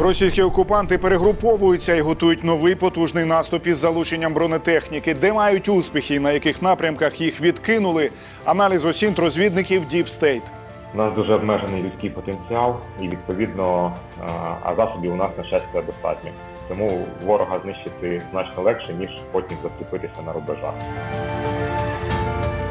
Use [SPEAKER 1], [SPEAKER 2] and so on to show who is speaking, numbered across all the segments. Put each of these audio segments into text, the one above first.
[SPEAKER 1] Російські окупанти перегруповуються і готують новий потужний наступ із залученням бронетехніки, де мають успіхи, на яких напрямках їх відкинули. Аналіз осінт розвідників State.
[SPEAKER 2] У нас дуже обмежений людський потенціал, і відповідно, а, засобів у нас на щастя достатньо. Тому ворога знищити значно легше, ніж потім заступитися на рубежах.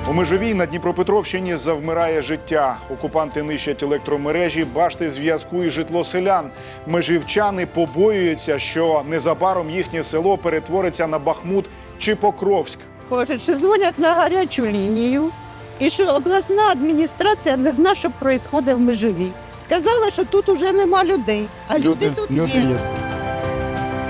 [SPEAKER 1] У межовій на Дніпропетровщині завмирає життя. Окупанти нищать електромережі, башти зв'язку і житло селян. Межівчани побоюються, що незабаром їхнє село перетвориться на Бахмут чи Покровськ.
[SPEAKER 3] Кажуть, що дзвонять на гарячу лінію і що обласна адміністрація не знає, що відбувається в межові. Сказали, що тут уже нема людей, а люди, тут є.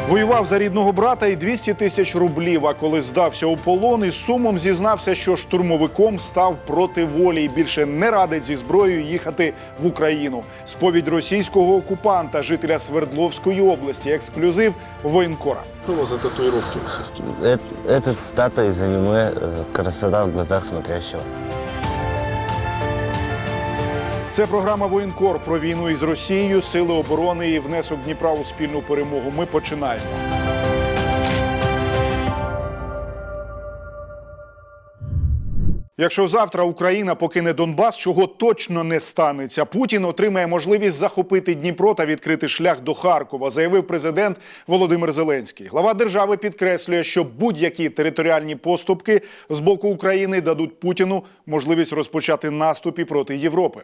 [SPEAKER 1] Воював за рідного брата і 200 тисяч рублів. А коли здався у полон, із сумом зізнався, що штурмовиком став проти волі і більше не радить зі зброєю їхати в Україну. Сповідь російського окупанта, жителя Свердловської області, ексклюзив воєнкора.
[SPEAKER 4] Что у вас за татуировки?
[SPEAKER 5] Эт- Это цитата из аниме э, «Красота в глазах смотрящего».
[SPEAKER 1] Це програма Воєнкор про війну із Росією, сили оборони і внесок Дніпра у спільну перемогу. Ми починаємо. Якщо завтра Україна покине Донбас, чого точно не станеться, Путін отримає можливість захопити Дніпро та відкрити шлях до Харкова, заявив президент Володимир Зеленський. Глава держави підкреслює, що будь-які територіальні поступки з боку України дадуть Путіну можливість розпочати наступі проти Європи.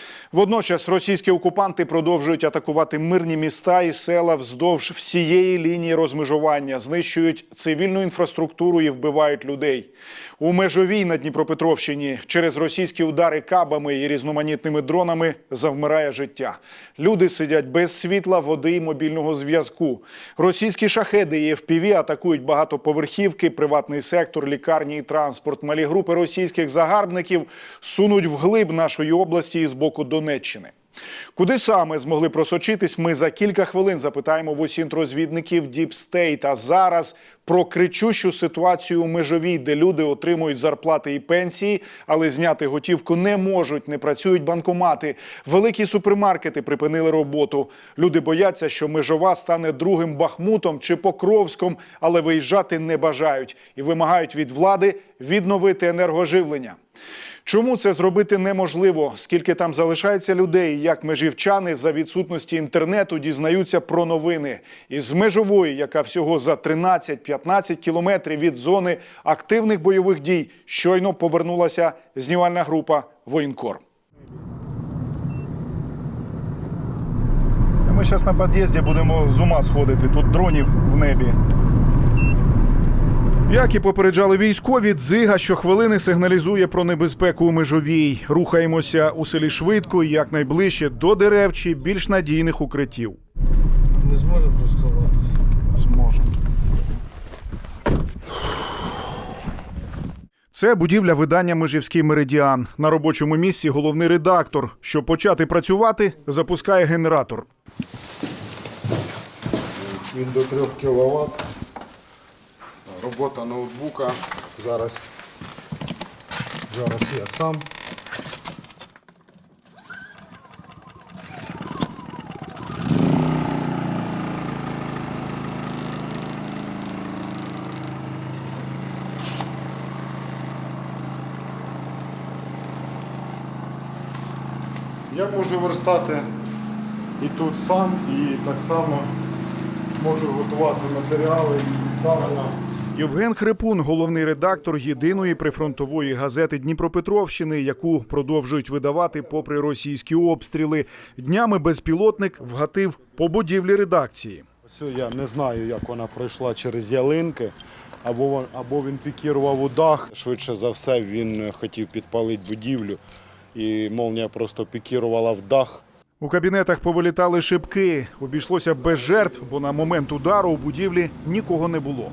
[SPEAKER 1] Водночас російські окупанти продовжують атакувати мирні міста і села вздовж всієї лінії розмежування, знищують цивільну інфраструктуру і вбивають людей. У межовій на Дніпропетровщині через російські удари кабами і різноманітними дронами завмирає життя. Люди сидять без світла, води і мобільного зв'язку. Російські шахеди і FPV атакують багатоповерхівки, приватний сектор, лікарні і транспорт. Малі групи російських загарбників сунуть вглиб нашої області і з боку Донеччини. Куди саме змогли просочитись, ми за кілька хвилин запитаємо в осінт розвідників Deep А зараз про кричущу ситуацію у межовій, де люди отримують зарплати і пенсії, але зняти готівку не можуть, не працюють банкомати. Великі супермаркети припинили роботу. Люди бояться, що межова стане другим Бахмутом чи Покровськом, але виїжджати не бажають і вимагають від влади відновити енергоживлення. Чому це зробити неможливо? Скільки там залишається людей? Як межівчани за відсутності інтернету дізнаються про новини із межової, яка всього за 13-15 кілометрів від зони активних бойових дій, щойно повернулася знімальна група Воєнкор. Ми зараз на під'їзді будемо з ума сходити. Тут дронів в небі. Як і попереджали військові, дзига щохвилини сигналізує про небезпеку у межовій. Рухаємося у селі швидко і якнайближче до дерев чи більш надійних укриттів.
[SPEAKER 4] Не зможемо тут сховатися.
[SPEAKER 1] Зможемо. Це будівля видання Межівський меридіан. На робочому місці головний редактор. Щоб почати працювати, запускає генератор.
[SPEAKER 6] Він до 3 кВт. Робота ноутбука. Зараз, зараз я сам. Я можу верстати і тут сам, і так само можу готувати матеріали і правильно.
[SPEAKER 1] Євген Хрипун, головний редактор єдиної прифронтової газети Дніпропетровщини, яку продовжують видавати попри російські обстріли. Днями безпілотник вгатив по будівлі редакції.
[SPEAKER 6] Я не знаю, як вона пройшла через ялинки, або, або він пікірував у дах. Швидше за все, він хотів підпалити будівлю, і молнія просто пікірувала в дах.
[SPEAKER 1] У кабінетах повилітали шибки. Обійшлося без жертв, бо на момент удару у будівлі нікого не було.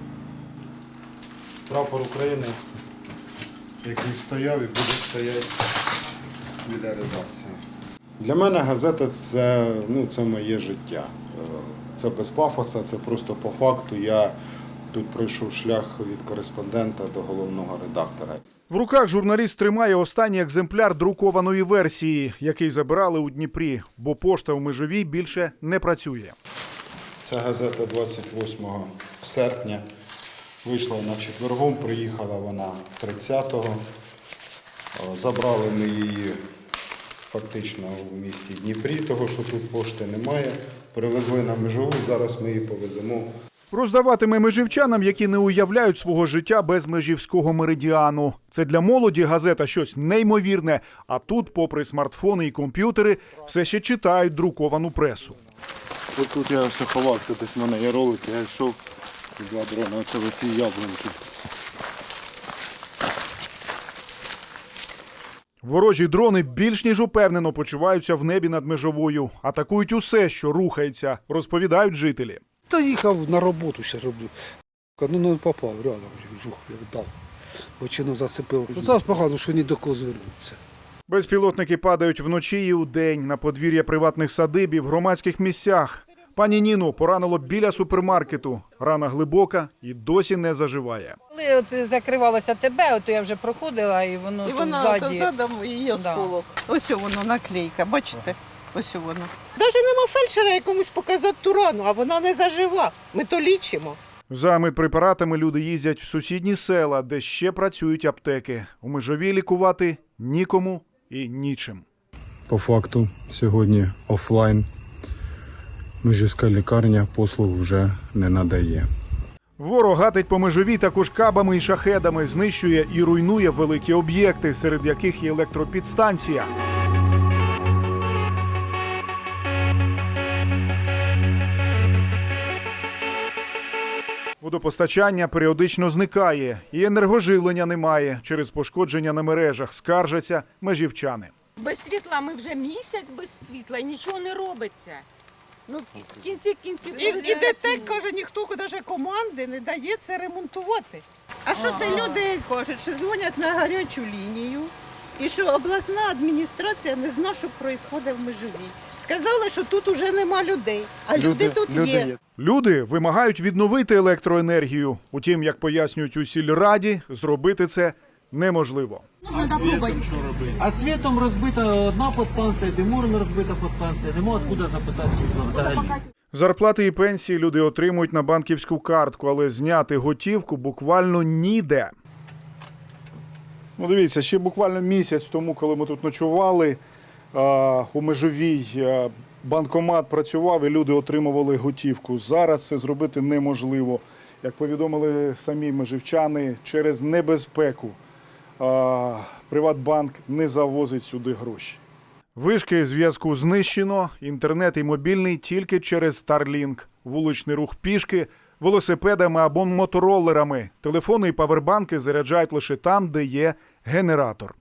[SPEAKER 6] Прапор України, який стояв і буде стояти біля редакції. Для мене газета це, ну, це моє життя. Е, Це без пафоса, це просто по факту. Я тут пройшов шлях від кореспондента до головного редактора.
[SPEAKER 1] В руках журналіст тримає останній екземпляр друкованої версії, який забирали у Дніпрі, бо пошта у межовій більше не працює.
[SPEAKER 6] Ця газета 28 серпня вийшла на четвергом, приїхала вона 30-го. Забрали ми її фактично у місті Дніпрі, того що тут пошти немає. Привезли на межову, зараз ми її повеземо
[SPEAKER 1] Роздаватиме межівчанам, які не уявляють свого життя без межівського меридіану. Це для молоді газета щось неймовірне. А тут, попри смартфони і комп'ютери, все ще читають друковану пресу.
[SPEAKER 6] Ось тут я все ховався, десь в мене є ролики, я йшов і два дрона, оце в ці яблунки.
[SPEAKER 1] Ворожі дрони більш ніж упевнено почуваються в небі над межовою, атакують усе, що рухається, розповідають жителі.
[SPEAKER 7] Та їхав на роботу ще роблю. Ну не попав, реально жух, як дав. Бочину зацепив. Ну, Зараз погано, що ні до кого звернутися.
[SPEAKER 1] Безпілотники падають вночі і удень на подвір'я приватних садибів, громадських місцях. Пані Ніну поранило біля супермаркету. Рана глибока і досі не заживає.
[SPEAKER 8] Коли от закривалося тебе, от я вже проходила, і воно
[SPEAKER 3] І
[SPEAKER 8] тут
[SPEAKER 3] вона
[SPEAKER 8] ззаді.
[SPEAKER 3] ото задом її
[SPEAKER 8] Да.
[SPEAKER 3] осколок. Ось воно наклейка, бачите? Ось воно. Навіть нема фельдшера якомусь показати ту рану, а вона не зажива. Ми то лічимо.
[SPEAKER 1] За медпрепаратами люди їздять в сусідні села, де ще працюють аптеки. У межовій лікувати нікому і нічим.
[SPEAKER 6] По факту сьогодні офлайн Межівська лікарня послуг вже не надає.
[SPEAKER 1] Ворог гатить по межовій також кабами і шахедами, знищує і руйнує великі об'єкти, серед яких є електропідстанція. Водопостачання періодично зникає, і енергоживлення немає через пошкодження на мережах. Скаржаться межівчани.
[SPEAKER 9] Без світла ми вже місяць без світла, і нічого не робиться. Ну, в кінці кінців.
[SPEAKER 3] І, і ДТЕК каже, ніхто навіть команди не дає це ремонтувати. А що це люди кажуть, що дзвонять на гарячу лінію і що обласна адміністрація не знає, що відбувається в межовій. Сказали, що тут уже нема людей, а люди, тут є.
[SPEAKER 1] Люди вимагають відновити електроенергію. Утім, як пояснюють у сільраді, зробити це неможливо.
[SPEAKER 10] А світом розбита одна подстанція, Димуром розбита подстанція. Нема откуда запитати світло взагалі.
[SPEAKER 1] Зарплати і пенсії люди отримують на банківську картку, але зняти готівку буквально ніде. Ну, дивіться, ще буквально місяць тому, коли ми тут ночували, а, у межовій а, банкомат працював і люди отримували готівку. Зараз це зробити неможливо. Як повідомили самі межівчани, через небезпеку Приватбанк не завозить сюди гроші. Вишки зв'язку знищено, інтернет і мобільний тільки через Starlink, вуличний рух пішки, велосипедами або моторолерами. Телефони і павербанки заряджають лише там, де є генератор.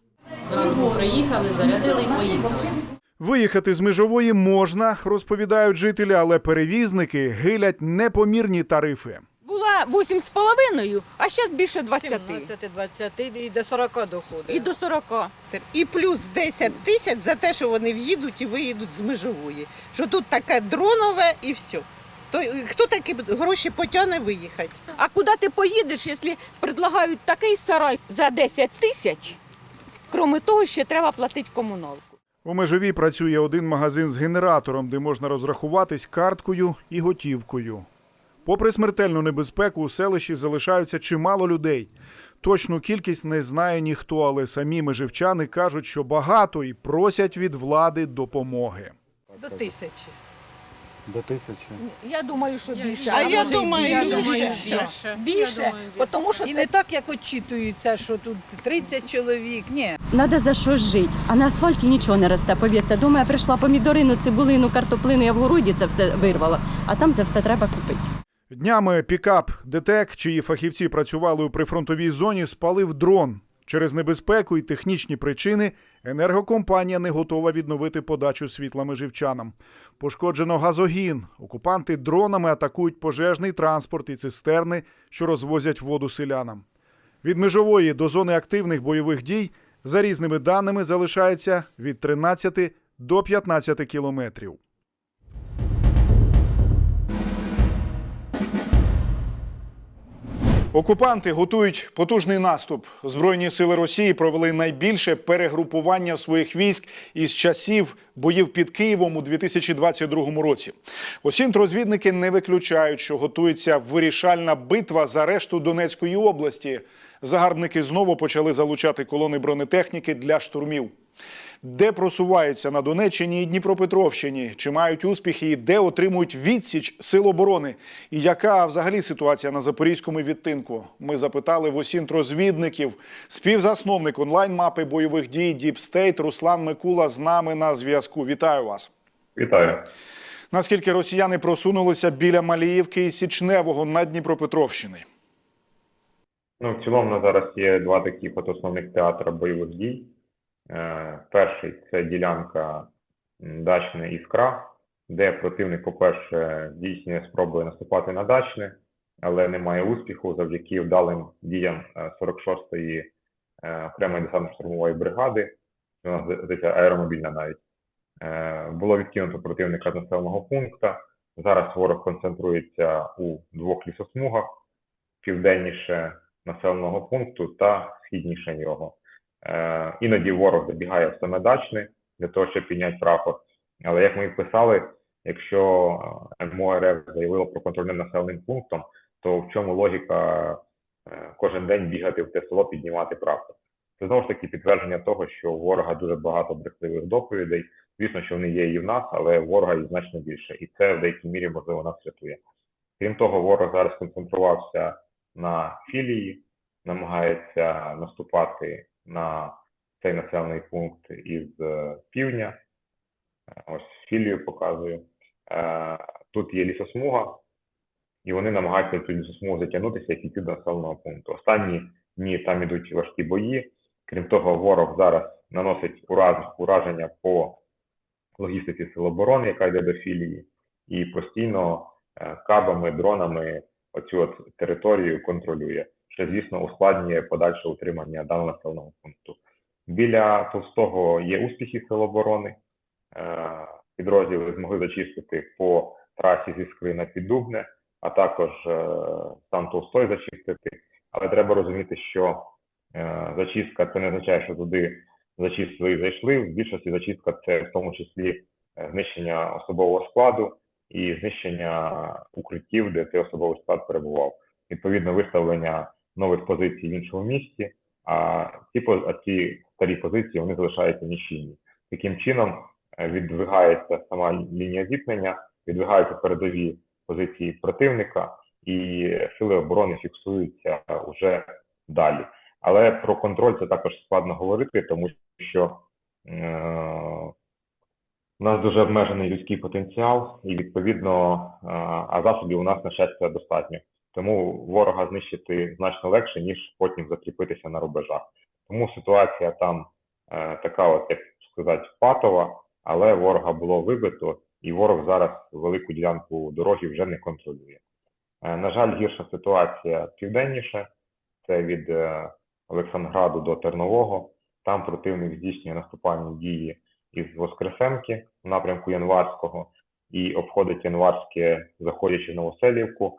[SPEAKER 11] Зранку приїхали, зарядили і поїхали.
[SPEAKER 1] Виїхати з межової можна, розповідають жителі, але перевізники гилять непомірні тарифи.
[SPEAKER 9] Була 8,5, а зараз більше 20.
[SPEAKER 8] 20 і до 40 доходить.
[SPEAKER 9] І до 40.
[SPEAKER 3] І плюс 10 тисяч за те, що вони в'їдуть і виїдуть з межової. Що тут таке дронове і все. То хто такі гроші потягне виїхати?
[SPEAKER 9] А куди ти поїдеш, якщо предлагають такий сарай за 10 тисяч? Крім того, ще треба платити комуналку.
[SPEAKER 1] У межовій працює один магазин з генератором, де можна розрахуватись карткою і готівкою. Попри смертельну небезпеку, у селищі залишаються чимало людей. Точну кількість не знає ніхто, але самі межівчани кажуть, що багато і просять від влади допомоги.
[SPEAKER 8] До тисячі.
[SPEAKER 6] До тисячі.
[SPEAKER 9] Я думаю, що більше.
[SPEAKER 3] А я
[SPEAKER 9] може, і
[SPEAKER 3] думаю,
[SPEAKER 9] більше.
[SPEAKER 3] більше.
[SPEAKER 9] Більше, тому що
[SPEAKER 8] І
[SPEAKER 9] це
[SPEAKER 8] не так, як очитується, що тут 30 чоловік. Ні.
[SPEAKER 11] Надо за що жити. А на асфальті нічого не росте. Повірте, дома я прийшла помідорину, цибулину, картоплину, я в городі це все вирвала, а там це все треба купити.
[SPEAKER 1] Днями пікап ДТЕК, чиї фахівці працювали у прифронтовій зоні, спалив дрон. Через небезпеку і технічні причини енергокомпанія не готова відновити подачу світла межівчанам. Пошкоджено газогін. Окупанти дронами атакують пожежний транспорт і цистерни, що розвозять воду селянам. Від межової до зони активних бойових дій за різними даними залишається від 13 до 15 кілометрів. Окупанти готують потужний наступ. Збройні сили Росії провели найбільше перегрупування своїх військ із часів боїв під Києвом у 2022 році. Усім розвідники не виключають, що готується вирішальна битва за решту Донецької області. Загарбники знову почали залучати колони бронетехніки для штурмів. Де просуваються на Донеччині і Дніпропетровщині? Чи мають успіхи і де отримують відсіч сил оборони? І яка взагалі ситуація на запорізькому відтинку? Ми запитали в осінтрозвідників. Співзасновник онлайн-мапи бойових дій Deep State Руслан Микула з нами на зв'язку. Вітаю вас.
[SPEAKER 2] Вітаю.
[SPEAKER 1] Наскільки росіяни просунулися біля Маліївки і Січневого на Дніпропетровщини?
[SPEAKER 2] Ну, в цілому зараз є два такі основних театри бойових дій. Е, перший це ділянка Дачне Іскра, де противник, по-перше, здійснює спроби наступати на Дачне, але не має успіху завдяки вдалим діям е, 46-ї е, окремої десантно-штурмової бригади, вона здається аеромобільна навіть. Е, Було відкинуто противника з населеного пункту. Зараз ворог концентрується у двох лісосмугах південніше населеного пункту та східніше його. Е, іноді ворог забігає в саме дачне для того, щоб підняти прапор. Але як ми писали, якщо е, МОРФ заявило про контроль над населеним пунктом, то в чому логіка е, кожен день бігати в те село, піднімати прапор? Це знову ж таки підтвердження того, що у ворога дуже багато брехливих доповідей. Звісно, що вони є і в нас, але ворога їх значно більше, і це в деякій мірі можливо нас рятує. Крім того, ворог зараз концентрувався на філії, намагається наступати на цей населений пункт із е, півдня. Ось філію показую. Е, Тут є лісосмуга, і вони намагаються цю лісосмугу затягнутися і піти до населеного пункту. Останні дні там ідуть важкі бої. Крім того, ворог зараз наносить ураз, ураження по логістиці Сил оборони, яка йде до філії, і постійно е, кабами, дронами оцю от територію контролює, що, звісно, ускладнює подальше утримання даного населеного пункту. Біля Товстого є успіхи Сил оборони. Е, Підрозділи змогли зачистити по трасі зі Скли на Піддубне, а також е, сам Товстой зачистити. Але треба розуміти, що е, зачистка це не означає, що туди зачистили зайшли. В більшості зачистка це в тому числі знищення особового складу і знищення укриттів, де цей особовий склад перебував. Відповідно, виставлення нових позицій в іншому місті, а ці, а ці старі позиції вони залишаються нічийні. Таким чином е, віддвигається сама лінія зіткнення, віддвигаються передові позиції противника, і сили оборони фіксуються вже далі. Але про контроль це також складно говорити, тому що е, у нас дуже обмежений людський потенціал, і відповідно, е, а засобів у нас на щастя достатньо. Тому ворога знищити значно легше, ніж потім закріпитися на рубежах. Тому ситуація там е, така, от як сказати, патова, але ворога було вибито, і ворог зараз велику ділянку дороги вже не контролює. Е, на жаль, гірша ситуація південніше, це від е, Олександрграду до Тернового. Там противник здійснює наступальні дії із Воскресенки в напрямку Январського і обходить Январське, заходячи в Новоселівку.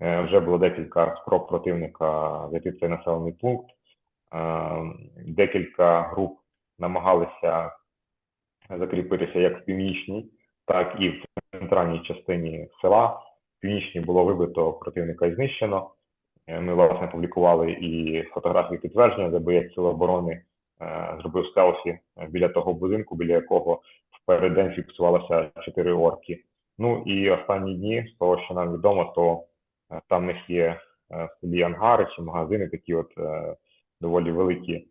[SPEAKER 2] Е, Вже було декілька спроб противника зайти в цей населений пункт. Е, Декілька груп намагалися закріпитися як в північній, так і в центральній частині села. В північній було вибито противника і знищено. Е, Ми власне публікували і фотографії підтвердження, де боєць Сил оборони зробив селфі біля того будинку, біля якого в переддень фіксувалося чотири орки. Ну і останні дні, з того, що нам відомо, то там в них є е, селі ангари чи магазини, такі от е, доволі великі е,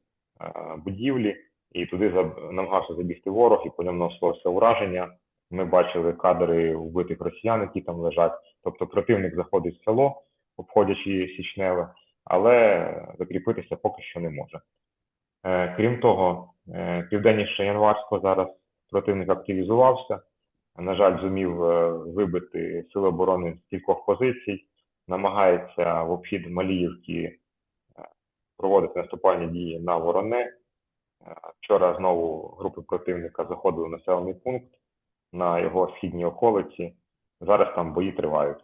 [SPEAKER 2] будівлі, і туди намагався забігти ворог, і по ньому нанеслося ураження. Ми бачили кадри вбитих росіян, які там лежать. Тобто противник заходить в село, обходячи Січневе, але закріпитися поки що не може. Е, Крім того, е, південніше Январського зараз противник активізувався. На жаль, зумів е, вибити сили оборони з кількох позицій, намагається в обхід Маліївки е, проводити наступальні дії на Вороне. Е, Вчора знову групи противника заходили в населений пункт на його східній околиці. Зараз там бої тривають.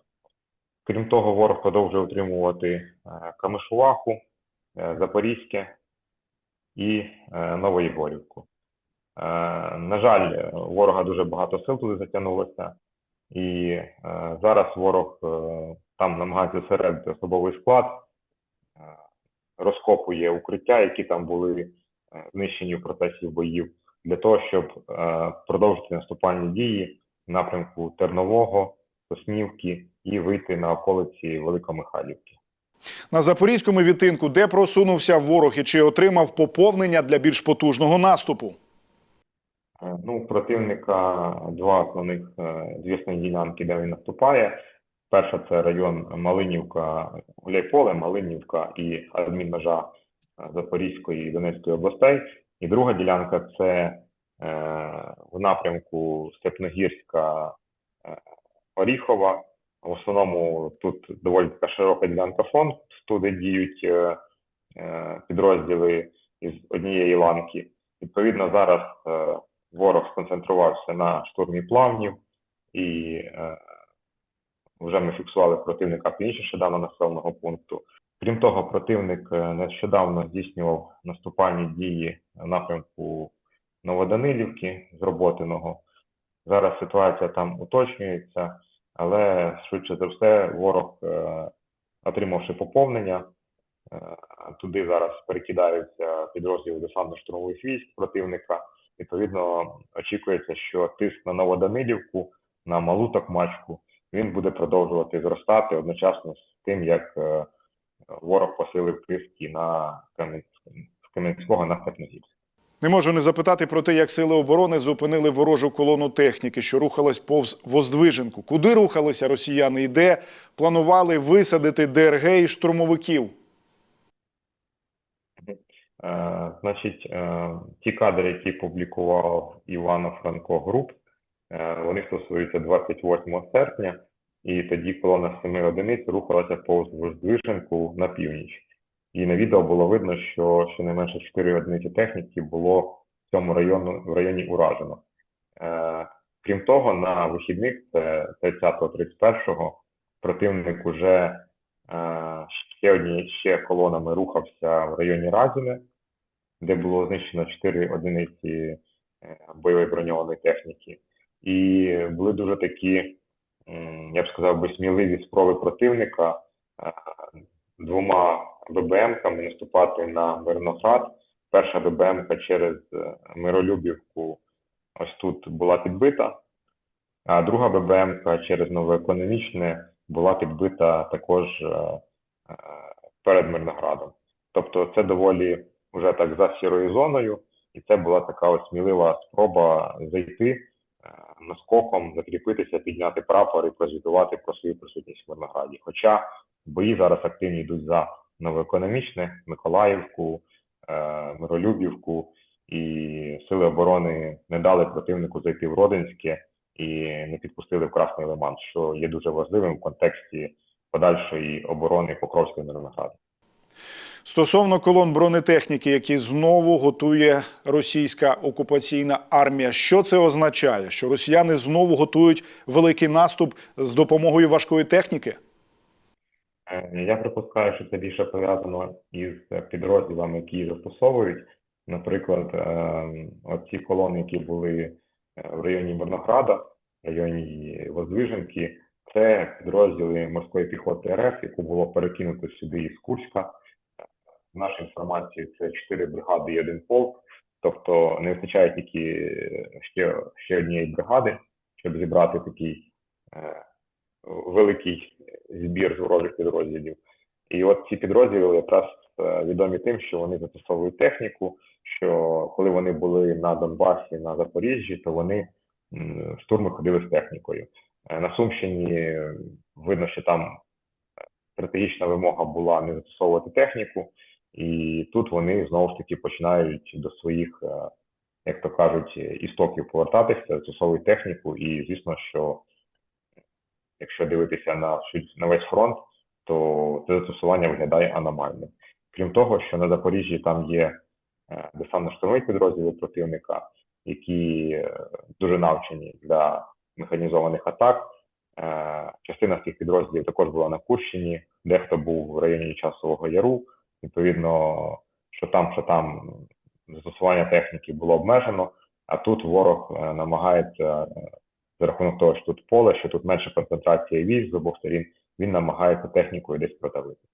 [SPEAKER 2] Крім того, ворог продовжує утримувати е, Камишуваху, Запорізьке і Новоєгорівку. На жаль, ворога дуже багато сил туди затягнулося, і е, зараз ворог е, там намагається зосередити особовий склад, е, розкопує укриття, які там були е, знищені в процесі боїв, для того, щоб е, продовжити наступальні дії в напрямку Тернового, Соснівки і вийти на околиці Великомихайлівки.
[SPEAKER 1] На запорізькому відтинку, де просунувся ворог і чи отримав поповнення для більш потужного наступу.
[SPEAKER 2] Е, Ну, противника два основних е, звісні ділянки, де він наступає. Перша це район Малинівка, Гуляйполе, Малинівка і адмінмежа е, Запорізької і Донецької областей. І друга ділянка це е, в напрямку Степногірська Оріхова. В основному тут доволі така широка ділянка фронту, де діють е, підрозділи із однієї ланки. Відповідно, зараз е, ворог сконцентрувався на штурмі плавнів, і е, вже ми фіксували противника північніше даного населеного пункту. Крім того, противник е, нещодавно здійснював наступальні дії в напрямку Новоданилівки з. Зараз ситуація там уточнюється, але швидше за все ворог, е, отримавши поповнення, е, туди зараз перекидаються підрозділи десантно-штурмових військ противника. Відповідно, очікується, що тиск на Новоданилівку, на Малу Токмачку, він буде продовжувати зростати одночасно з тим, як е, ворог посилив тиск і на Кам'янського на Степногірськ.
[SPEAKER 1] Не можу не запитати про те, як сили оборони зупинили ворожу колону техніки, що рухалась повз Воздвиженку. Куди рухалися росіяни і де планували висадити ДРГ і штурмовиків?
[SPEAKER 2] Е, Значить, е, ті кадри, які публікував Івано-Франко Груп, е, вони стосуються 28 серпня, і тоді колона семи одиниць рухалася повз Воздвиженку на північ. І на відео було видно, що щонайменше 4 одиниці техніки було в цьому району, в районі уражено. Крім того, на вихідних, це 30-31, противник уже ще одні ще колонами рухався в районі Разіне, де було знищено 4 одиниці е, бойової броньованої техніки. І були дуже такі, я б сказав би, сміливі спроби противника е, двома ББМками наступати на Мирноград. Перша ББМка через е, Миролюбівку ось тут була підбита, а друга ББМка через новоекономічне була підбита також перед Мирноградом. Тобто це доволі вже так за сірою зоною, і це була така ось смілива спроба зайти е, наскоком, закріпитися, підняти прапор і прозвітувати про свою присутність в Мирнограді. Хоча бої зараз активні йдуть за новоекономічне, Миколаївку, е, Миролюбівку, і сили оборони не дали противнику зайти в Родинське і не підпустили в Красний Лиман, що є дуже важливим в контексті подальшої оборони Покровського Мирнограду.
[SPEAKER 1] Стосовно колон бронетехніки, які знову готує російська окупаційна армія, що це означає? Що росіяни знову готують великий наступ з допомогою важкої техніки?
[SPEAKER 2] Е, Я припускаю, що це більше пов'язано із підрозділами, які застосовують. Наприклад, е, оці колони, які були е, в районі Мирнограда, в районі Воздвиженки, це підрозділи морської піхоти РФ, яку було перекинуто сюди із Курська. В нашій інформації це 4 бригади і один полк. Тобто не вистачає тільки ще, ще однієї бригади, щоб зібрати такий е, великий збір з ворожих підрозділів. І от ці підрозділи якраз е, відомі тим, що вони застосовують техніку, що коли вони були на Донбасі, на Запоріжжі, то вони м, штурми ходили з технікою. Е, На Сумщині е, видно, що там е, стратегічна вимога була не застосовувати техніку, і тут вони знову ж таки починають до своїх, е, як то кажуть, істоків повертатися, застосовують техніку, і звісно, що якщо дивитися на, на весь фронт, то це застосування виглядає аномально. Крім того, що на Запоріжжі там є е, десантно-штурмові підрозділи противника, які е, дуже навчені для механізованих атак. Частина з цих підрозділів також була на Курщині, дехто був в районі Часового Яру. Відповідно, що там, що там застосування техніки було обмежено, а тут ворог е, намагається е, за рахунок того, що тут поле, що тут менше концентрація військ з обох сторін, він намагається технікою десь продавити.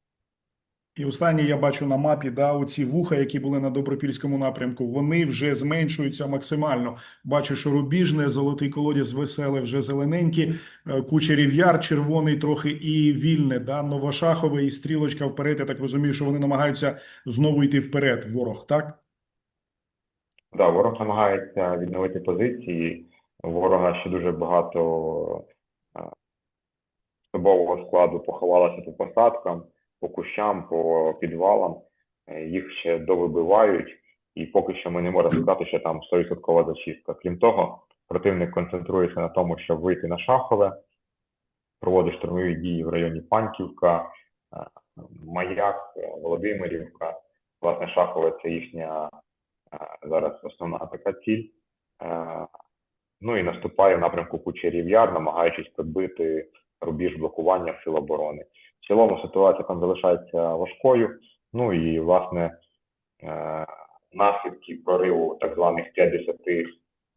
[SPEAKER 1] І останнє я бачу на мапі, да, оці вуха, які були на Добропільському напрямку, вони вже зменшуються максимально. Бачу, що Рубіжне, Золотий колодязь, Веселе, вже зелененькі, е, Кучерів Яр, червоний трохи і Вільне, да, Новошахове і Стрілочка вперед. Я так розумію, що вони намагаються знову йти вперед, ворог, так?
[SPEAKER 2] Да, ворог намагається відновити позиції. Ворога ще дуже багато е, особового складу поховалося по посадкам, по кущам, по підвалам. Е, Їх ще довибивають, і поки що ми не можемо сказати, що там 100% зачистка. Крім того, противник концентрується на тому, щоб вийти на Шахове, проводить штурмові дії в районі Панківка, е, Маяк, Володимирівка. Власне, Шахове це їхня е, зараз основна така ціль. Ну і наступає в напрямку Кучерів Яр, намагаючись підбити рубіж блокування сил оборони. Цілому ситуація там залишається важкою. Ну і власне е, наслідки прориву так званих 50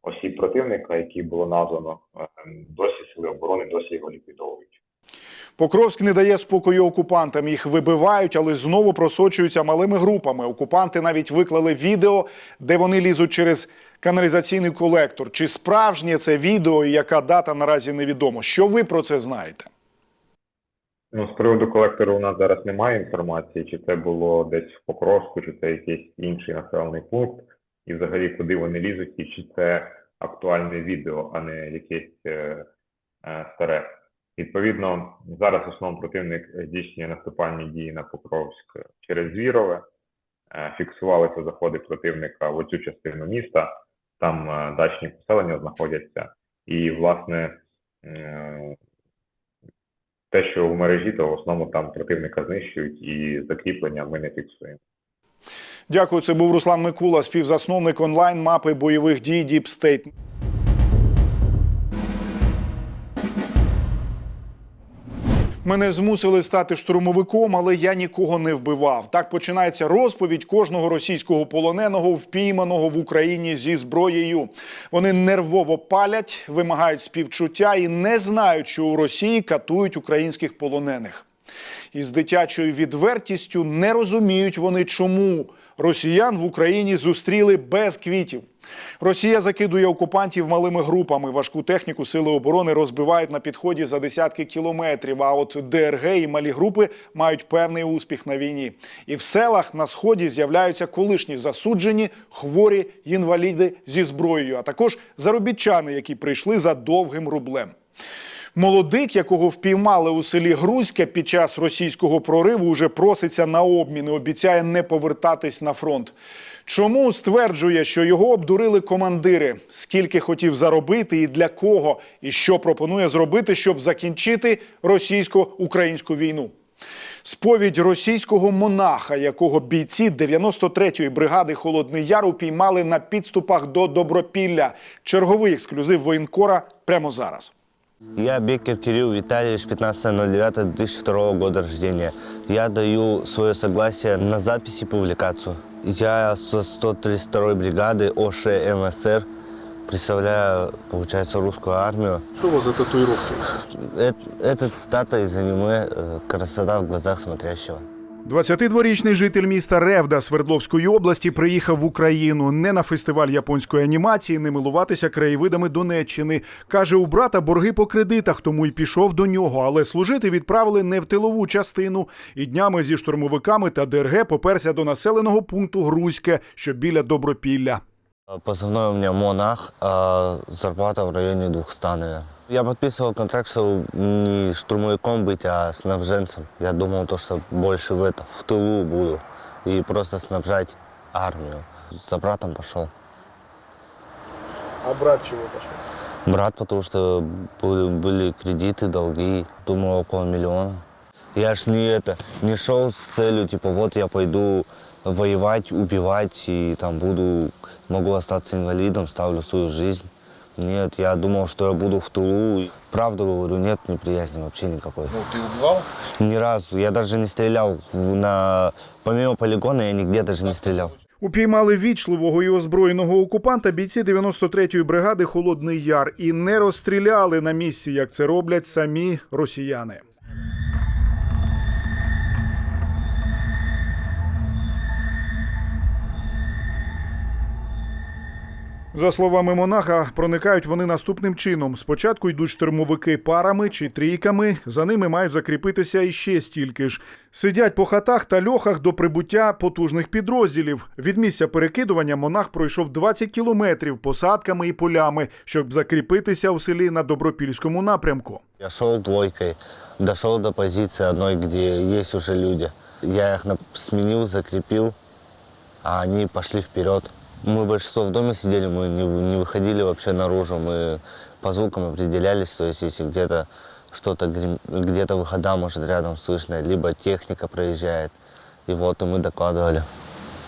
[SPEAKER 2] осіб противника, які було названо, е, досі сили оборони досі його ліквідовують.
[SPEAKER 1] Покровськ не дає спокою окупантам. Їх вибивають, але знову просочуються малими групами. Окупанти навіть виклали відео, де вони лізуть через каналізаційний колектор. Чи справжнє це відео і яка дата наразі невідомо. Що ви про це знаєте?
[SPEAKER 2] Ну, з приводу колектору у нас зараз немає інформації, чи це було десь в Покровську, чи це якийсь інший населений пункт, і взагалі куди вони лізуть, і чи це актуальне відео, а не якесь е, е, старе. Відповідно, зараз основний противник здійснює наступальні дії на Покровськ через Звірове. Е, Фіксувалися заходи противника в оцю частину міста, там е, дачні поселення знаходяться. І, власне, е, те, що в мережі, то в основному там противника знищують і закріплення ми не фіксуємо.
[SPEAKER 1] Дякую. Це був Руслан Микула, співзасновник онлайн мапи бойових дій Deep Мене змусили стати штурмовиком, але я нікого не вбивав. Так починається розповідь кожного російського полоненого, впійманого в Україні зі зброєю. Вони нервово палять, вимагають співчуття і не знають, що у Росії катують українських полонених. Із дитячою відвертістю не розуміють вони, чому росіян в Україні зустріли без квітів. Росія закидує окупантів малими групами. Важку техніку сили оборони розбивають на підході за десятки кілометрів. А от ДРГ і малі групи мають певний успіх на війні. І в селах на сході з'являються колишні засуджені, хворі інваліди зі зброєю, а також заробітчани, які прийшли за довгим рублем. Молодик, якого впіймали у селі Грузьке під час російського прориву, уже проситься на обмін і обіцяє не повертатись на фронт. Чому стверджує, що його обдурили командири? Скільки хотів заробити і для кого, і що пропонує зробити, щоб закінчити російсько-українську війну? Сповідь російського монаха, якого бійці 93-ї бригади Холодний Яр упіймали на підступах до Добропілля. Черговий ексклюзив воєнкора прямо зараз.
[SPEAKER 5] Я Бекер Кирилл Витальевич, 15.09.2002 года рождения. Я даю свое согласие на запись и публикацию. Я со 132-й бригады ОШ МСР представляю, получается, русскую армию.
[SPEAKER 4] Що у вас за татуїровки?
[SPEAKER 5] Эт- Это цитата из аниме э, «Красота в глазах смотрящего».
[SPEAKER 1] 22-річний житель міста Ревда Свердловської області приїхав в Україну не на фестиваль японської анімації, не милуватися краєвидами Донеччини. Каже, у брата борги по кредитах, тому й пішов до нього. Але служити відправили не в тилову частину. І днями зі штурмовиками та ДРГ поперся до населеного пункту Грузьке, що біля Добропілля.
[SPEAKER 5] Э, Позывной у меня «Монах», а зарплата в районе 200, наверное. Я подписывал контракт, чтобы не штурмовиком быть, а снабженцем. Я думал, то, что больше в, это, в тылу буду и просто снабжать армию. За братом пошел.
[SPEAKER 4] А брат чого пішов?
[SPEAKER 5] Брат, потому что были, были кредиты, долги, думаю, около миллиона. Я ж не это, не шел с целью, типа, вот я пойду воевать, убивать и там буду, могу остаться инвалидом, ставлю свою жизнь. Нет, я думал, что я буду в тылу. Правду говорю, нет неприязни вообще никакой.
[SPEAKER 4] Ну, ты убивал?
[SPEAKER 5] Ни разу. Я даже не стрелял в- на... Помимо полигона я нигде даже не стрелял.
[SPEAKER 1] Упіймали вічливого і озброєного окупанта бійці 93-ї бригади Холодний Яр і не розстріляли на місці, як це роблять самі росіяни. За словами монаха, проникають вони наступним чином: спочатку йдуть штурмовики парами чи трійками, за ними мають закріпитися іще стільки ж. Сидять по хатах та льохах до прибуття потужних підрозділів. Від місця перекидування монах пройшов 20 кілометрів посадками і полями, щоб закріпитися у селі на Добропільському напрямку.
[SPEAKER 5] Я шел двойкой, дошел до позиции одной, где есть уже люди. Я их на- сменил, закрепил, а они пошли вперед. Мы большинство в доме сидели, мы не, в- не выходили вообще наружу, мы по звукам определялись, то есть если где-то что-то, грем- где-то выхода, может, рядом слышно, либо техника проезжает, и вот и мы докладывали.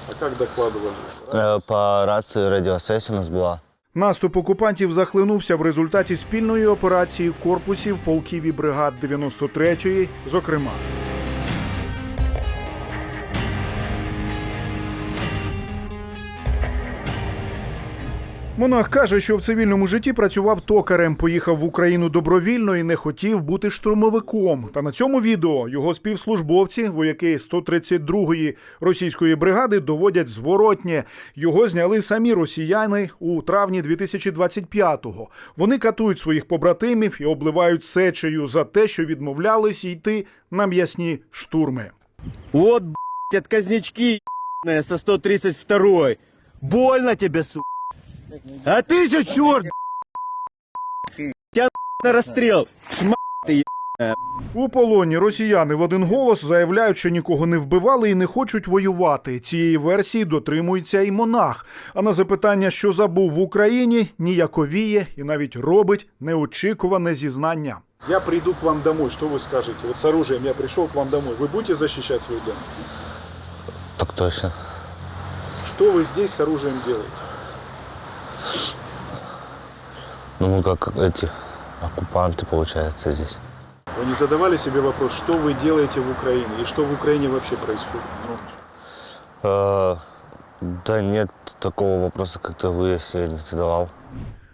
[SPEAKER 4] А как докладывали?
[SPEAKER 5] Э, По рации радиосвязь у нас была.
[SPEAKER 1] Наступ окупантів захлинувся в результаті спільної операції корпусів полків і бригад 93-ї, зокрема. Монах каже, що в цивільному житті працював токарем, поїхав в Україну добровільно і не хотів бути штурмовиком. Та на цьому відео його співслужбовці, вояки 132-ї російської бригади, доводять зворотнє. Його зняли самі росіяни у травні 2025-го. Вони катують своїх побратимів і обливають сечею за те, що відмовлялись йти на м'ясні штурми.
[SPEAKER 10] Блядь, отказнички, ебаные, со 132-й. Больно тебе, сука. А ты же черт, Тебя на расстрел. Шма ты,
[SPEAKER 1] У полоні росіяни в один голос заявляють, що нікого не вбивали і не хочуть воювати. Цієї версії дотримується і монах. А на запитання, що забув в Україні, ніяковіє і навіть робить неочікуване зізнання.
[SPEAKER 4] Я приду к вам домой, что вы скажете? Вот с оружием я пришел к вам домой. Вы будете защищать свой дом?
[SPEAKER 5] Так точно.
[SPEAKER 4] Что вы здесь с оружием делаете?
[SPEAKER 5] Ну, мы как эти оккупанты, получается, здесь.
[SPEAKER 4] Вы не задавали себе вопрос, что вы делаете в Украине и что в Украине вообще происходит?
[SPEAKER 5] Э, да нет такого вопроса, как-то вы, если я не задавал.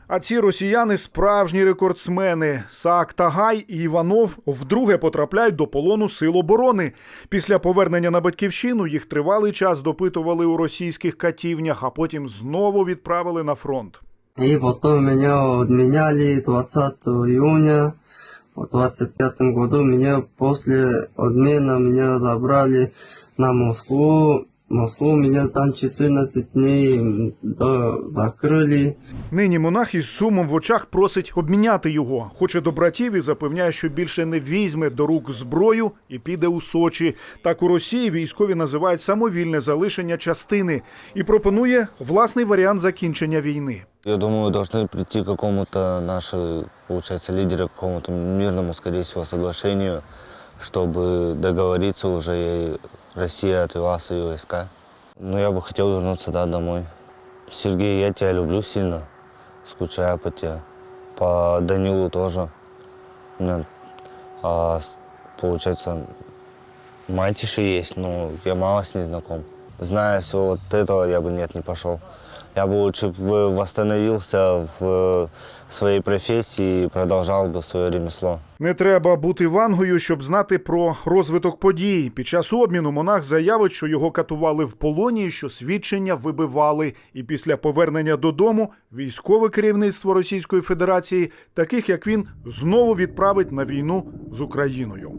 [SPEAKER 1] А ці росіяни справжні рекордсмени. Саак Тагай і Іванов вдруге потрапляють до полону сил оборони. Після повернення на батьківщину їх тривалий час допитували у російських катівнях, а потім знову відправили на фронт.
[SPEAKER 12] И потом меня отменяли 20 июня в 25 году. Меня после обмена меня забрали на Москву. Москву меня там 14 дней м, да, закрыли.
[SPEAKER 1] Нині монах із сумом в очах просить обміняти його. Хоче до братів і запевняє, що більше не візьме до рук зброю і піде у Сочі. Так у Росії військові називають самовільне залишення частини і пропонує власний варіант закінчення війни.
[SPEAKER 5] Я думаю, должны прийти к какому-то наши, получается, лидеры к какому-то мирному, скорее всего, соглашению, чтобы договориться уже, и Россия отвела свои войска. Ну, я бы хотел вернуться, да, домой. Сергей, я тебя люблю сильно, скучаю по тебе. По Данилу тоже. У меня, а, получается, мать еще есть, но я мало с ней знаком. Зная все вот этого, я бы нет, не пошел. Я бы лучше восстановился в своей профессии и продолжал бы свое ремесло.
[SPEAKER 1] Не треба бути вангою, щоб знати про розвиток подій. Під час обміну монах заявить, що його катували в полоні, що свідчення вибивали. І після повернення додому військове керівництво Російської Федерації, таких як він, знову відправить на війну з Україною.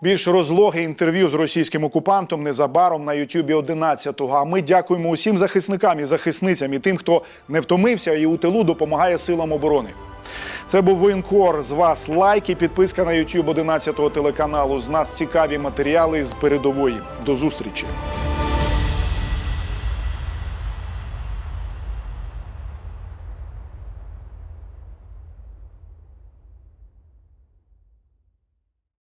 [SPEAKER 1] Більш розлоги інтерв'ю з російським окупантом незабаром на Ютубі 11-го. А ми дякуємо усім захисникам і захисницям і тим, хто не втомився і у тилу допомагає силам оборони. Це був воєнкор. З вас лайк і підписка на Ютюб 11-го телеканалу. З нас цікаві матеріали з передової. До зустрічі.